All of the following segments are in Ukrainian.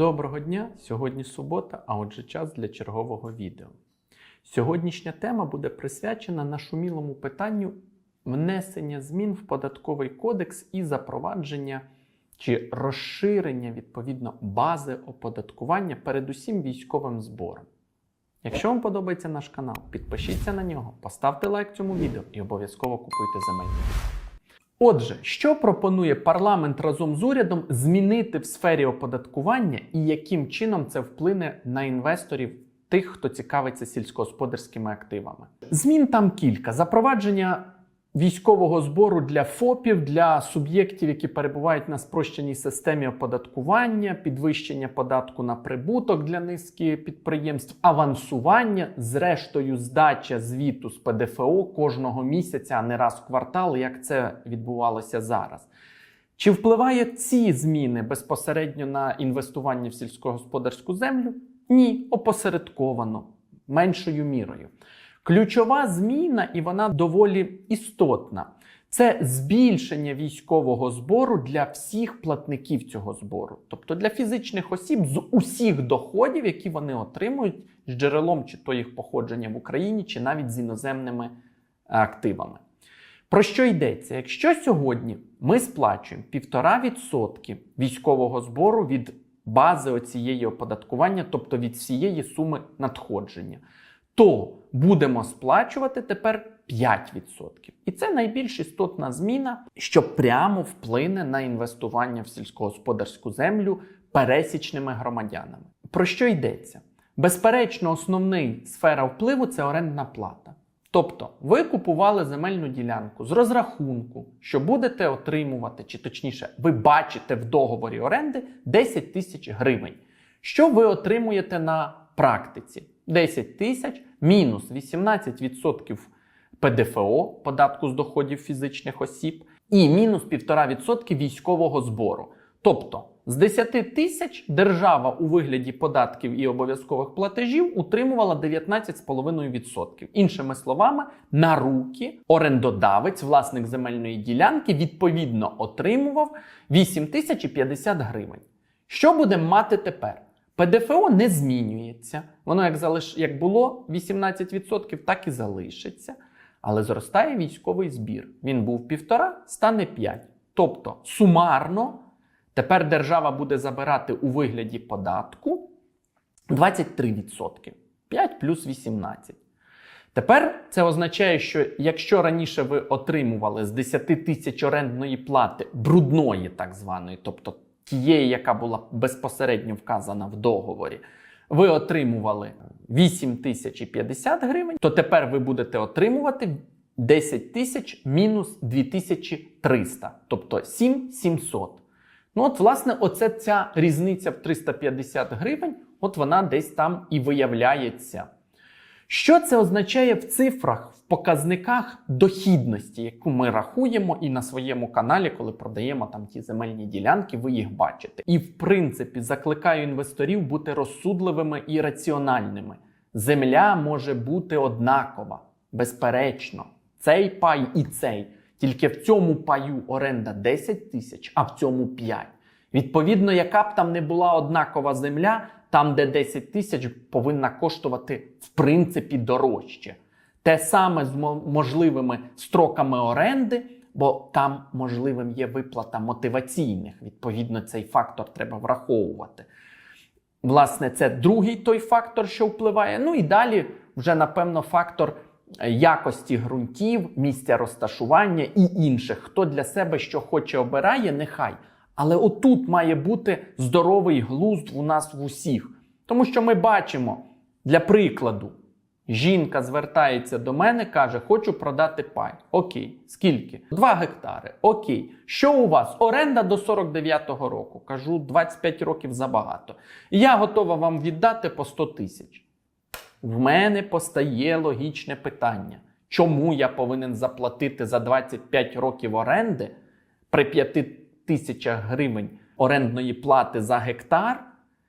Доброго дня! Сьогодні субота, а отже, час для чергового відео. Сьогоднішня тема буде присвячена нашумілому питанню внесення змін в податковий кодекс і запровадження чи розширення відповідно бази оподаткування передусім військовим збором. Якщо вам подобається наш канал, підпишіться на нього, поставте лайк цьому відео і обов'язково купуйте земельні. Отже, що пропонує парламент разом з урядом змінити в сфері оподаткування і яким чином це вплине на інвесторів, тих, хто цікавиться сільськогосподарськими активами? Змін там кілька: запровадження військового збору для ФОПів, для суб'єктів, які перебувають на спрощеній системі оподаткування, підвищення податку на прибуток для низки підприємств, авансування, зрештою, здача звіту з ПДФО кожного місяця, а не раз в квартал, як це відбувалося зараз. Чи впливає ці зміни безпосередньо на інвестування в сільськогосподарську землю? Ні, опосередковано, меншою мірою. Ключова зміна, і вона доволі істотна. Це збільшення військового збору для всіх платників цього збору, тобто для фізичних осіб з усіх доходів, які вони отримують з джерелом чи то їх походження в Україні, чи навіть з іноземними активами. Про що йдеться? Якщо сьогодні ми сплачуємо 1,5% військового збору від бази оцієї оподаткування, тобто від всієї суми надходження, то будемо сплачувати тепер 5%. І це найбільш істотна зміна, що прямо вплине на інвестування в сільськогосподарську землю пересічними громадянами. Про що йдеться? Безперечно, основний сфера впливу це орендна плата. Тобто, ви купували земельну ділянку з розрахунку, що будете отримувати, чи точніше, ви бачите в договорі оренди 10 тисяч гривень. Що ви отримуєте на практиці? 10 тисяч мінус 18% ПДФО, податку з доходів фізичних осіб, і мінус 1,5% військового збору. Тобто з 10 тисяч держава у вигляді податків і обов'язкових платежів утримувала 19,5%. Іншими словами, на руки орендодавець, власник земельної ділянки, відповідно отримував 8 тисяч і 50 гривень. Що будемо мати тепер? ПДФО не змінюється. Воно як залиш... як було 18%, так і залишиться. Але зростає військовий збір. Він був півтора, стане 5. Тобто сумарно тепер держава буде забирати у вигляді податку 23%. 5 плюс 18. Тепер це означає, що якщо раніше ви отримували з 10 тисяч орендної плати брудної, так званої, тобто тієї, яка була безпосередньо вказана в договорі, ви отримували 8 тисяч і 50 гривень, то тепер ви будете отримувати 10 тисяч мінус 2300, тобто 7700. Ну, от, власне, оце ця різниця в 350 гривень, от вона десь там і виявляється. Що це означає в цифрах, в показниках дохідності, яку ми рахуємо і на своєму каналі, коли продаємо там ті земельні ділянки, ви їх бачите. І в принципі закликаю інвесторів бути розсудливими і раціональними. Земля може бути однакова, безперечно, цей пай і цей. Тільки в цьому паю оренда 10 тисяч, а в цьому 5. Відповідно, яка б там не була однакова земля, там, де 10 тисяч повинна коштувати в принципі дорожче. Те саме з можливими строками оренди, бо там можливим є виплата мотиваційних. Відповідно, цей фактор треба враховувати. Власне, це другий той фактор, що впливає. Ну і далі вже, напевно, фактор якості ґрунтів, місця розташування і інших. Хто для себе що хоче обирає, нехай. Але отут має бути здоровий глузд у нас в усіх. Тому що ми бачимо, для прикладу, жінка звертається до мене, каже, хочу продати пай. Окей, скільки? 2 гектари. Окей. Що у вас? Оренда до 49-го року. Кажу, 25 років забагато. Я готова вам віддати по 100 тисяч. В мене постає логічне питання. Чому я повинен заплатити за 25 років оренди при 5 тисячах гривень орендної плати за гектар,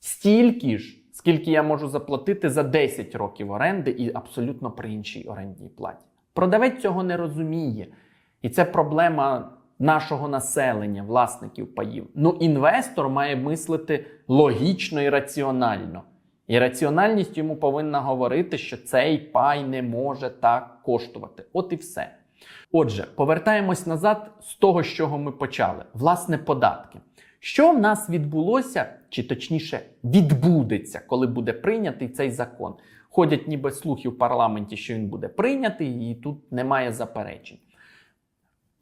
стільки ж, скільки я можу заплатити за 10 років оренди і абсолютно при іншій орендній платі. Продавець цього не розуміє. І це проблема нашого населення, власників паїв. Ну, інвестор має мислити логічно і раціонально. І раціональність йому повинна говорити, що цей пай не може так коштувати. От і все. Отже, повертаємось назад з того, з чого ми почали. Власне, податки. Що в нас відбулося, чи точніше відбудеться, коли буде прийнятий цей закон? Ходять ніби слухи в парламенті, що він буде прийнятий, і тут немає заперечень.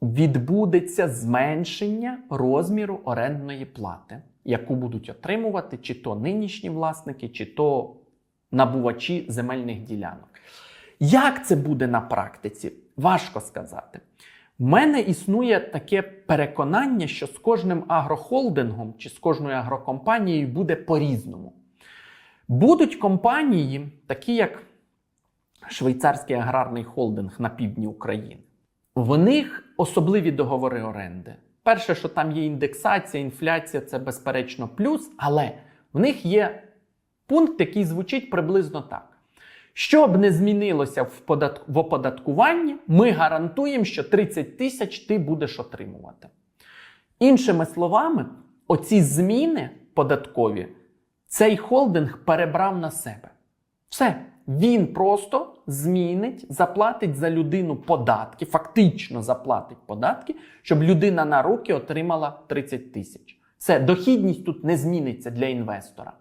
Відбудеться зменшення розміру орендної плати, яку будуть отримувати чи то нинішні власники, чи то набувачі земельних ділянок. Як це буде на практиці? Важко сказати. У мене існує таке переконання, що з кожним агрохолдингом чи з кожною агрокомпанією буде по-різному. Будуть компанії, такі як Швейцарський аграрний холдинг на півдні України. В них особливі договори оренди. Перше, що там є індексація, інфляція це безперечно плюс, але в них є пункт, який звучить приблизно так. Що б не змінилося в, подат... в оподаткуванні, ми гарантуємо, що 30 тисяч ти будеш отримувати. Іншими словами, оці зміни податкові цей холдинг перебрав на себе. Все. Він просто змінить, заплатить за людину податки, фактично заплатить податки, щоб людина на руки отримала 30 тисяч. Все, дохідність тут не зміниться для інвестора.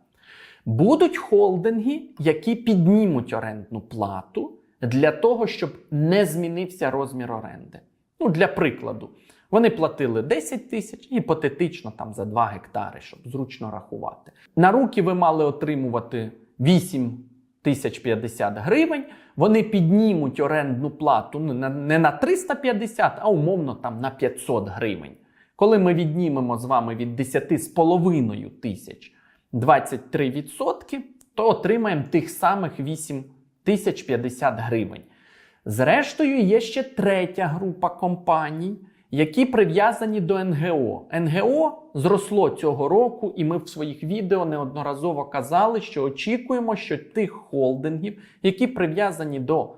Будуть холдинги, які піднімуть орендну плату для того, щоб не змінився розмір оренди. Ну, для прикладу, вони платили 10 тисяч, гіпотетично там за 2 гектари, щоб зручно рахувати. На руки ви мали отримувати 8 тисяч 50 гривень. Вони піднімуть орендну плату не на 350, а умовно там на 500 гривень. Коли ми віднімемо з вами від 10,5 тисяч 23%, то отримаємо тих самих 8 тисяч 50 гривень. Зрештою, є ще третя група компаній, які прив'язані до НГО. НГО зросло цього року, і ми в своїх відео неодноразово казали, що очікуємо, що тих холдингів, які прив'язані до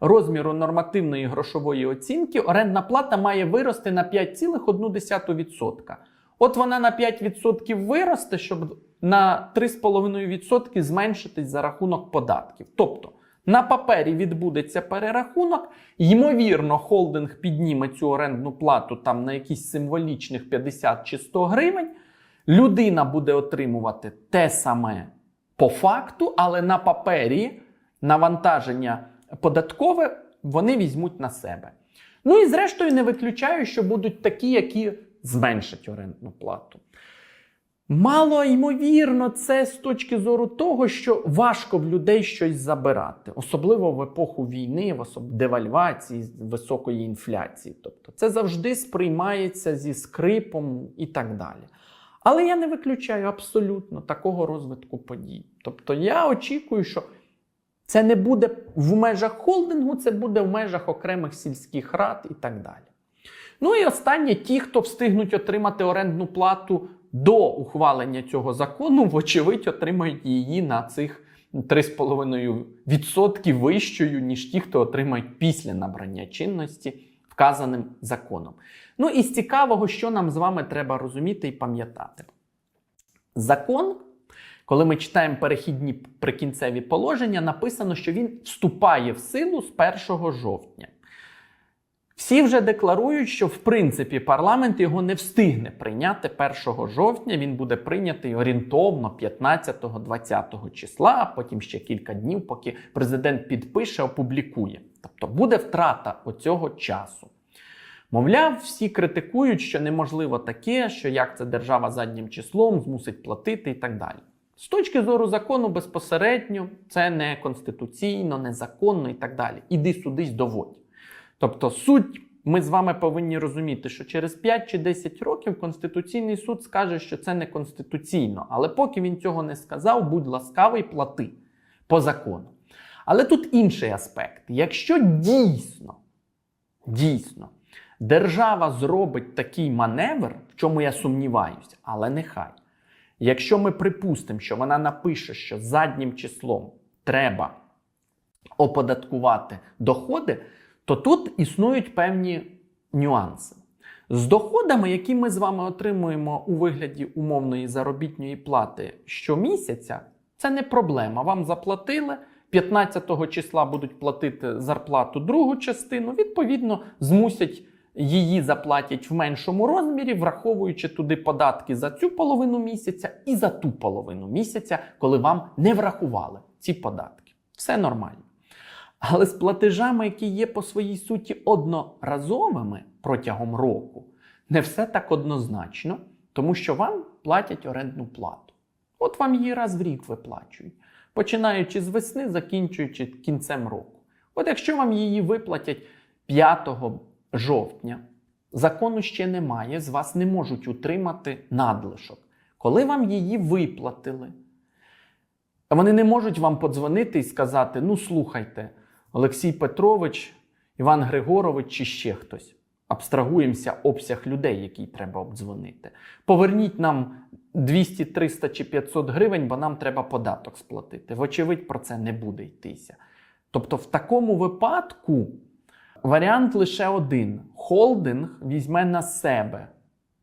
розміру нормативної грошової оцінки, орендна плата має вирости на 5,1%. От вона на 5% виросте, щоб на 3,5% зменшитись за рахунок податків. Тобто на папері відбудеться перерахунок, ймовірно, холдинг підніме цю орендну плату там на якісь символічних 50 чи 100 гривень. Людина буде отримувати те саме по факту, але на папері навантаження податкове вони візьмуть на себе. Ну і зрештою не виключаю, що будуть такі, які зменшать орендну плату. Мало ймовірно, це з точки зору того, що важко в людей щось забирати, особливо в епоху війни, в особ... девальвації, високої інфляції. Тобто це завжди сприймається зі скрипом і так далі. Але я не виключаю абсолютно такого розвитку подій. Тобто я очікую, що це не буде в межах холдингу, це буде в межах окремих сільських рад і так далі. Ну і останнє, ті, хто встигнуть отримати орендну плату до ухвалення цього закону, вочевидь, отримають її на цих 3,5% вищою, ніж ті, хто отримають після набрання чинності вказаним законом. Ну і з цікавого, що нам з вами треба розуміти і пам'ятати. Закон, коли ми читаємо перехідні прикінцеві положення, написано, що він вступає в силу з 1 жовтня. Всі вже декларують, що в принципі парламент його не встигне прийняти 1 жовтня. Він буде прийнятий орієнтовно 15-20 числа, а потім ще кілька днів, поки президент підпише, опублікує. Тобто буде втрата оцього часу. Мовляв, всі критикують, що неможливо таке, що як це держава заднім числом змусить платити і так далі. З точки зору закону, безпосередньо це не конституційно, незаконно і так далі. Іди судись, доводь. Тобто, суть ми з вами повинні розуміти, що через 5 чи 10 років Конституційний суд скаже, що це не конституційно. Але поки він цього не сказав, будь ласкавий, плати по закону. Але тут інший аспект. Якщо дійсно, дійсно, держава зробить такий маневр, в чому я сумніваюся, але нехай. Якщо ми припустимо, що вона напише, що заднім числом треба оподаткувати доходи, то тут існують певні нюанси. З доходами, які ми з вами отримуємо у вигляді умовної заробітної плати щомісяця, це не проблема. Вам заплатили. 15 числа будуть платити зарплату другу частину, відповідно, змусять її заплатять в меншому розмірі, враховуючи туди податки за цю половину місяця і за ту половину місяця, коли вам не врахували ці податки. Все нормально. Але з платежами, які є по своїй суті одноразовими протягом року, не все так однозначно, тому що вам платять орендну плату. От вам її раз в рік виплачують, починаючи з весни, закінчуючи кінцем року. От якщо вам її виплатять 5 жовтня, закону ще немає, з вас не можуть утримати надлишок. Коли вам її виплатили, вони не можуть вам подзвонити і сказати: ну, слухайте, Олексій Петрович, Іван Григорович чи ще хтось. Абстрагуємося обсяг людей, який треба обдзвонити. Поверніть нам 200, 300 чи 500 гривень, бо нам треба податок сплатити. Вочевидь, про це не буде йтися. Тобто, в такому випадку варіант лише один: холдинг візьме на себе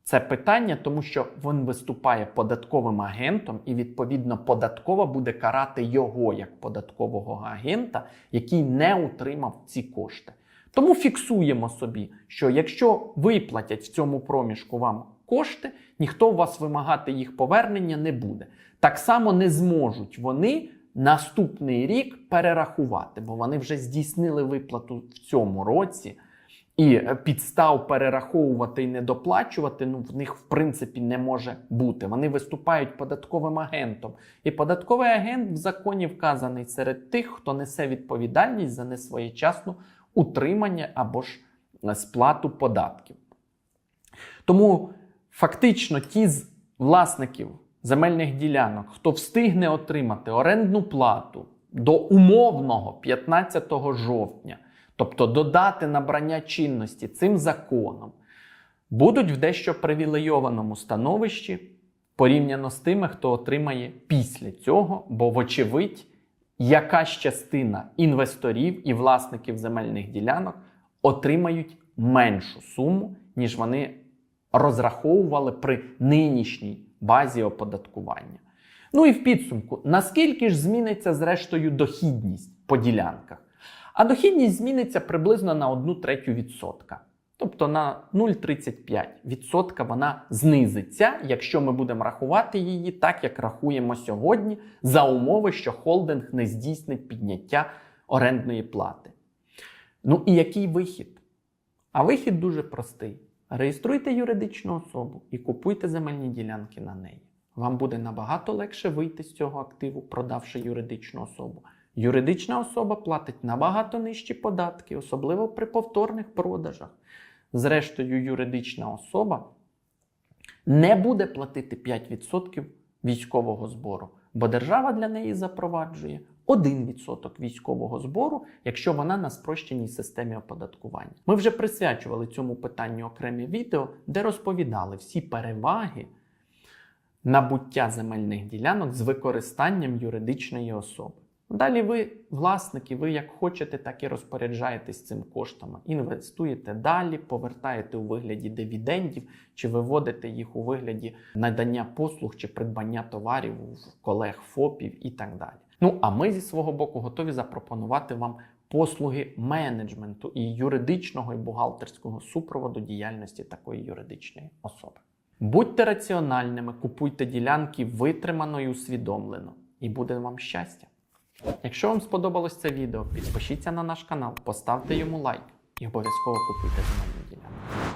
це питання, тому що він виступає податковим агентом, і відповідно податкова буде карати його як податкового агента, який не утримав ці кошти. Тому фіксуємо собі, що якщо виплатять в цьому проміжку вам кошти, ніхто у вас вимагати їх повернення не буде. Так само не зможуть вони наступний рік перерахувати, бо вони вже здійснили виплату в цьому році. І підстав перераховувати і недоплачувати ну, в них в принципі не може бути. Вони виступають податковим агентом. І податковий агент в законі вказаний серед тих, хто несе відповідальність за несвоєчасну утримання або ж сплату податків. Тому фактично ті з власників земельних ділянок, хто встигне отримати орендну плату до умовного 15 жовтня. Тобто додати набрання чинності цим законом, будуть в дещо привілейованому становищі порівняно з тими, хто отримає після цього, бо, вочевидь, якась частина інвесторів і власників земельних ділянок отримають меншу суму, ніж вони розраховували при нинішній базі оподаткування. Ну і в підсумку, наскільки ж зміниться зрештою дохідність по ділянках? А дохідність зміниться приблизно на 1 третю відсотка. Тобто на 0,35% вона знизиться, якщо ми будемо рахувати її так, як рахуємо сьогодні, за умови, що холдинг не здійснить підняття орендної плати. Ну і який вихід? А вихід дуже простий: реєструйте юридичну особу і купуйте земельні ділянки на неї. Вам буде набагато легше вийти з цього активу, продавши юридичну особу. Юридична особа платить набагато нижчі податки, особливо при повторних продажах. Зрештою, юридична особа не буде платити 5% військового збору, бо держава для неї запроваджує 1% військового збору, якщо вона на спрощеній системі оподаткування. Ми вже присвячували цьому питанню окремі відео, де розповідали всі переваги набуття земельних ділянок з використанням юридичної особи. Далі ви, власники, ви як хочете, так і розпоряджаєтесь цим коштами. Інвестуєте далі, повертаєте у вигляді дивідендів, чи виводите їх у вигляді надання послуг чи придбання товарів в колег ФОПів і так далі. Ну а ми зі свого боку готові запропонувати вам послуги менеджменту і юридичного і бухгалтерського супроводу діяльності такої юридичної особи. Будьте раціональними, купуйте ділянки витримано і усвідомлено, і буде вам щастя. Якщо вам сподобалось це відео, підпишіться на наш канал, поставте йому лайк і обов'язково купуйте земельні ділянки.